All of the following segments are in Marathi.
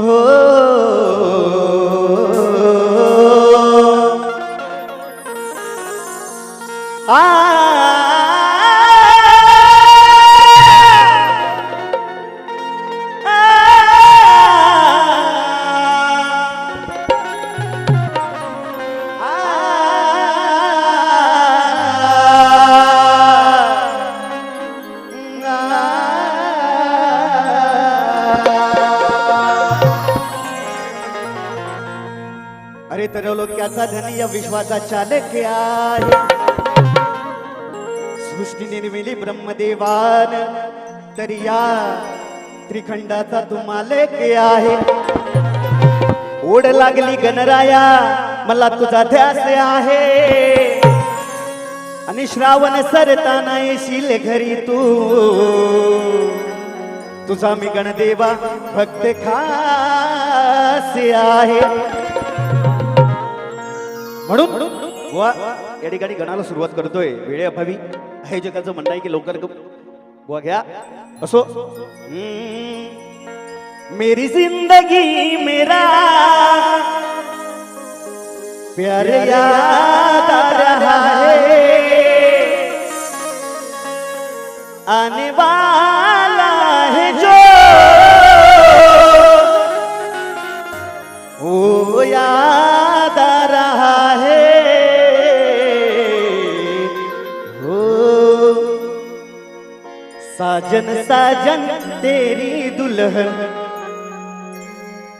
हो आ अरे त्रैलोक्याचा धनी या विश्वाचा चालक आहे. सृष्टी निर्मिली ब्रह्मदेवान तरी या त्रिखंडाचा तुम्हाला मालक आहे. ओढ लागली गणराया मला तुझा ध्यास आहे. आणि श्रावण सरताना येशील घरी तू. तुझा मी गणदेवा भक्त खास आहे. म्हणून वा या ठिकाणी गणाला सुरुवात करतोय. वेळे अभावी. हे जगाचं म्हणणं आहे की लवकर ग- बुवा घ्या. असो. मेरी जिंदगी मेरा. प्यार याद आ रहा है. आने वाला साजन साजन तेरी दुल्हन।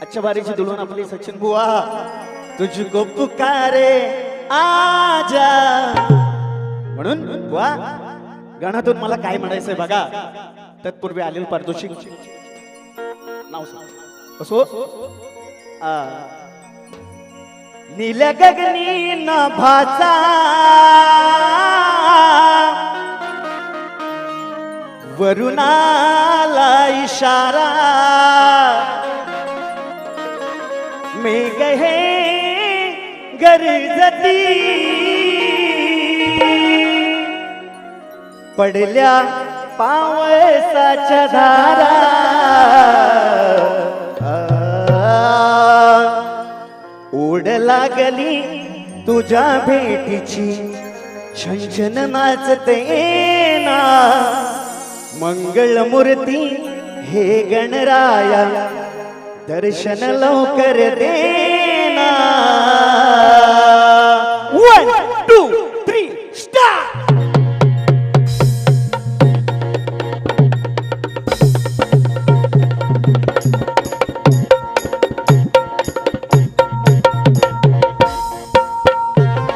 अच्छा बारीची दुल्हन आपली सचिन बुवा तुझको पुकारे आजा। म्हणून बुवा गणातून मला काय म्हणायचंय बघा तत्पूर्वी आलेलं परदोषी नाव असो. आ. नील गगनी नभाचा वरुणाला इशारा. मी गहे गरजती. पडल्या पावसाच्या धारा. ओढ लागली तुझ्या भेटीची. छंछन नाचते ना. मंगळमूर्ती हे गणराया दर्शन लवकर देना one two three star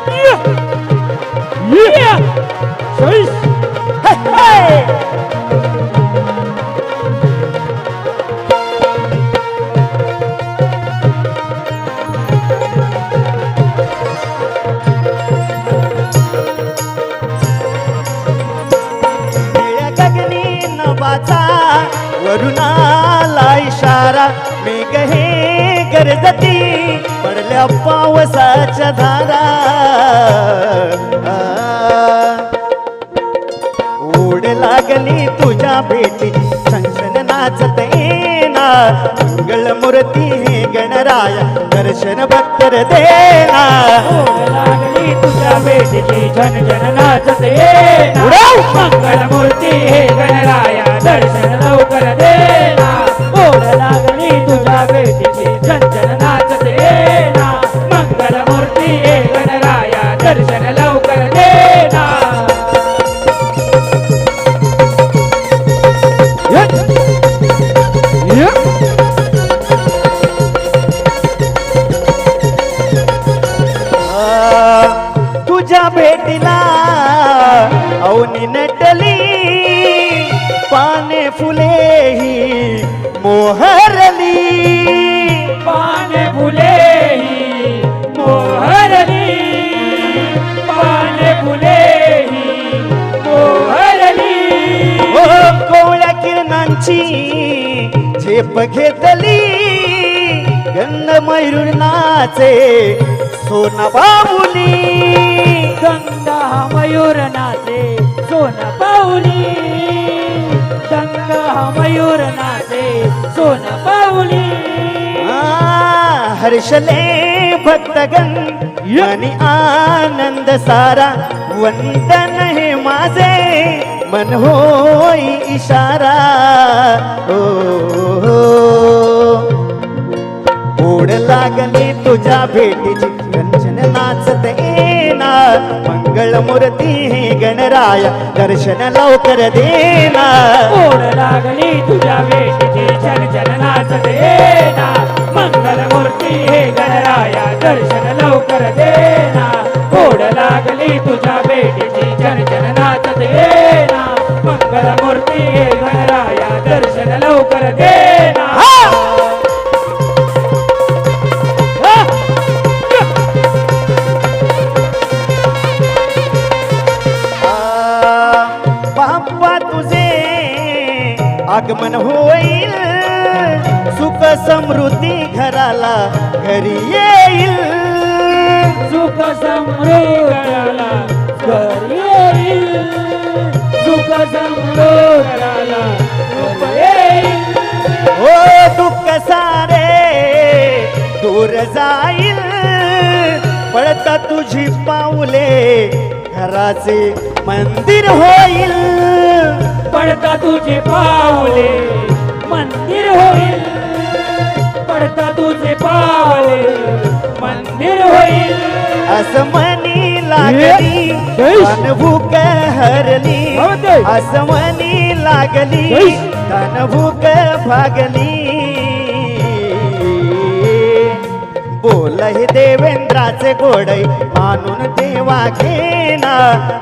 Yeah! yeah. करुणाला इशारा. मेघ हे गरजती पडल्या पावसाच्या धारा. ओढ लागली तुझ्या भेटी संशन नाचत येणार मंगल मूर्ती हे गणराया. दर्शन भक्तर देना. लागली तुझ्या भेटीची झन झन नाचत! मंगळ मूर्ती हे गणराया दर्शन लवकर देना. ओढ लागली तुझ्या भेटीची झन झन नाचत मंगळ मूर्ती हे गणराया दर्शन लवकर देना. आ, फुले ही मोहरली. पान फुले ही मोहरली. पान फुले ही मोहरली. ओ कोवळ्या किरणांची झेप घेतली. गंध मयूर नाचे सोना बाबुली गंगा मयूर नाचे सोन पाऊली मयूर नाचे सोन पाऊली. हर्षले भक्तगण आणि आनंद सारा वंदन हे माझे मन होई इशारा. ओ, हो. हो. ओढ लागली तुझ्या भेटीची कंचन नाचते मंगळमूर्ती मंगळ मूर्ती दर्शन लवकर देना ओढ लागली तुझ्या वेशीची छन छन देना मंगल मूर्ती हे गणराया दर्शन लवकर देना ओढ लागली तुझ्या बेटीची चर्चन छन देना बाप्पा तुझे आगमन होईल. सुख समृद्धी घराला घरी येईल. सुख घरी येईल. सुख येईल. हो दुःख सारे दूर जाईल. पडता तुझी पाऊले घराचे मंदिर होईल. पडता तुझे पावले मंदिर होईल पडता तुझे पावले मंदिर होईल असं मनी लागली. अनभूक हरली हो ते. असं मनी लागली. तनभूक भागली बोल हे देवेंद्राचे गोडई मानून देवा घेना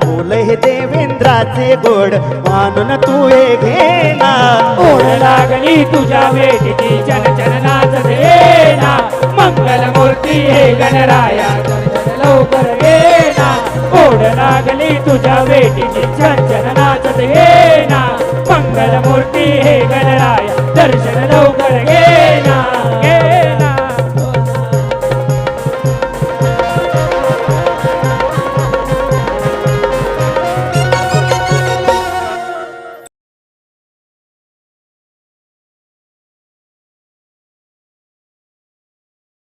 बोल हे देवेंद्राचे गोड मानून तू हे घेना ओढ लागली तुझ्या वेटीची चन चन देना मंगल मूर्ती हे गणराया लवकर येना ओढ लागली तुझ्या वेटीची चन छन देना मंगल मूर्ती हे गणराया दर्शन लवकर